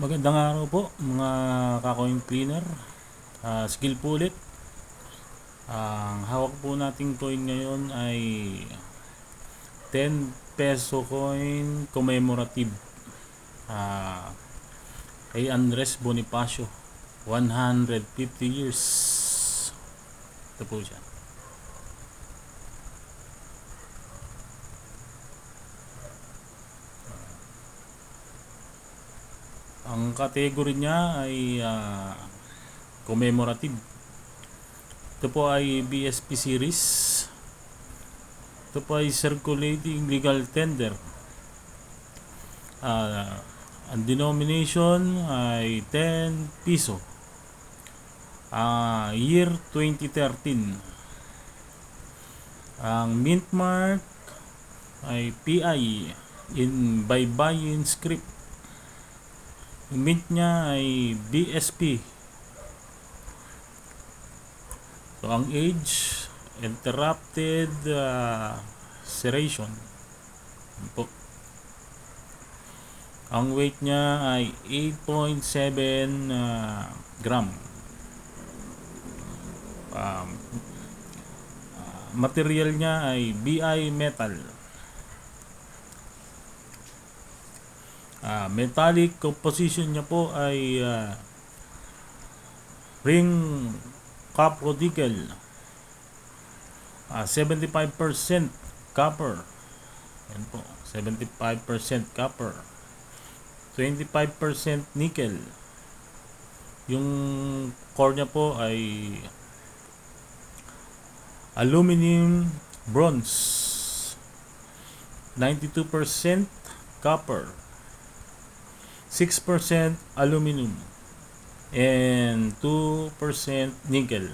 Magandang araw po mga kakoin cleaner. Ah, skill po ulit. Ang hawak po nating coin ngayon ay 10 peso coin commemorative. Ah, kay Andres Bonifacio. 150 years. Ito po siya. Ang category niya ay ah, commemorative. Ito po ay BSP series. Ito po ay circulating legal tender. Ah, ang denomination ay 10 piso. Ah, year 2013. Ang mint mark ay PI in by buy-in script. Yung mint niya ay BSP. So, ang age, interrupted uh, serration. Po. Ang weight niya ay 8.7 uh, gram. Um, uh, material niya ay BI metal. Ah, metallic composition niya po ay ah, ring copper nickel. Ah, 75% copper. Yan po, 75% copper. 25% nickel. Yung core niya po ay aluminum bronze. 92% copper. 6% aluminum and 2% nickel.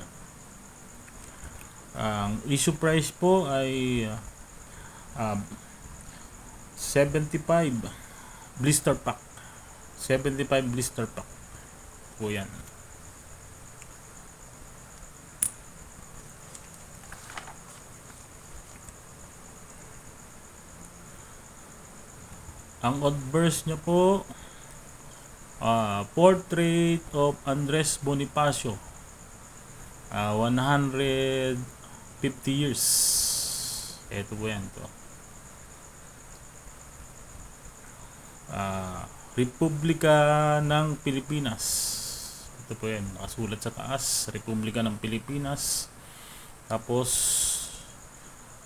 Ang issue price po ay uh, 75 blister pack. 75 blister pack po yan. Ang odd niya po Ah, Portrait of Andres Bonifacio. Ah, 150 years. Ito po yan to. Ah, Republika ng Pilipinas. Ito po yan. Nakasulat sa taas. Republika ng Pilipinas. Tapos,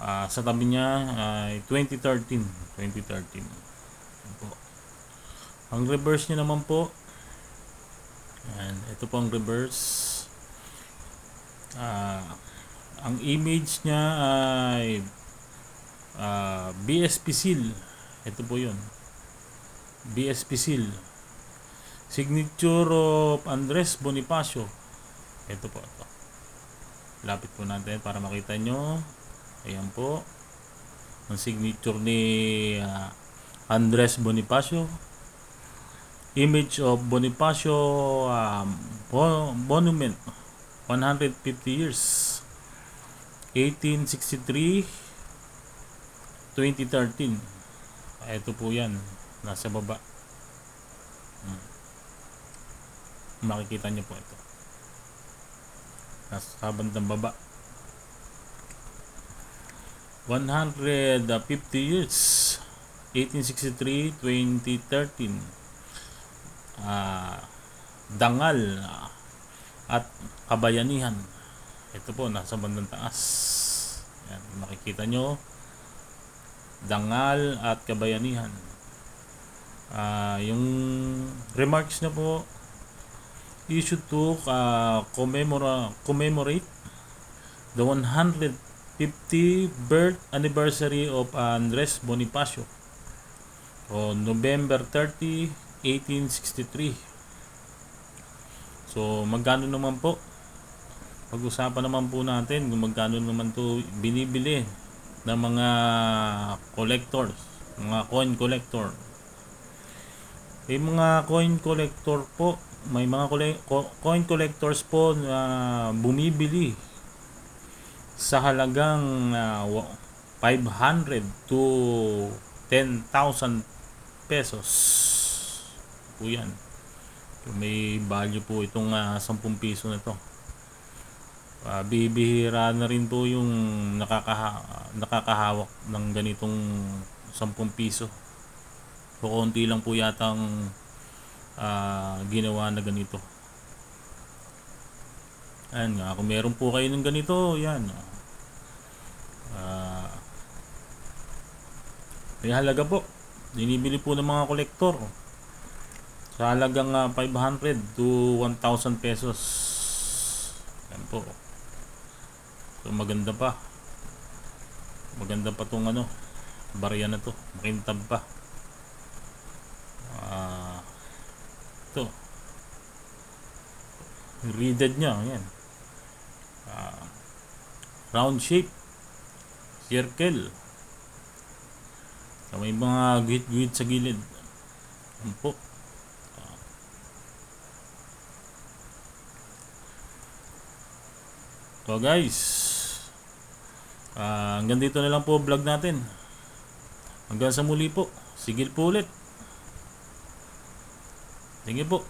ah, sa tabi niya ay 2013. 2013. Yan po. Ang reverse niya naman po, yan, ito po ang reverse. Ah, ang image niya ay ah, BSP seal. Ito po yun. BSP seal. Signature of Andres Bonifacio. Ito po. Ito. Lapit po natin para makita nyo. Ayan po. Ang signature ni ah, Andres Bonifacio image of Bonifacio um, Monument 150 years. 1863 2013 ito po yan nasa baba. Hmm. makikita nyo po ito. Nasa bandang baba. 150 years. 1863 2013 ah, dangal ah, at kabayanihan. Ito po, nasa bandang taas. Yan, makikita nyo. Dangal at kabayanihan. Ah, yung remarks niya po, issued to uh, commemora, commemorate the 150 birth anniversary of Andres Bonifacio on November 30, 1863. So, magkano naman po? Pag-usapan naman po natin kung magkano naman to binibili ng mga collectors, mga coin collector. May mga coin collector po, may mga coin collectors po na bumibili sa halagang wa- 500 to 10,000 pesos po yan. May value po itong ah, 10 piso na to. Ah, bibihira na rin po yung nakakaha nakakahawak ng ganitong 10 piso. So, konti lang po yata ang ah, ginawa na ganito. Ayan nga, kung meron po kayo ng ganito, yan. Ah, may halaga po. Dinibili po ng mga kolektor. Sa halagang ah, 500 to 1,000 pesos. Yan po. So maganda pa. Maganda pa tong ano, barya na to. Makintab pa. Ah, ito. Reeded niya, yan. Ah, round shape. Circle. So, may mga guhit-guhit sa gilid. Yan po. So guys, ah, hanggang dito na lang po vlog natin. Hanggang sa muli po. Sigil po ulit. Sige po.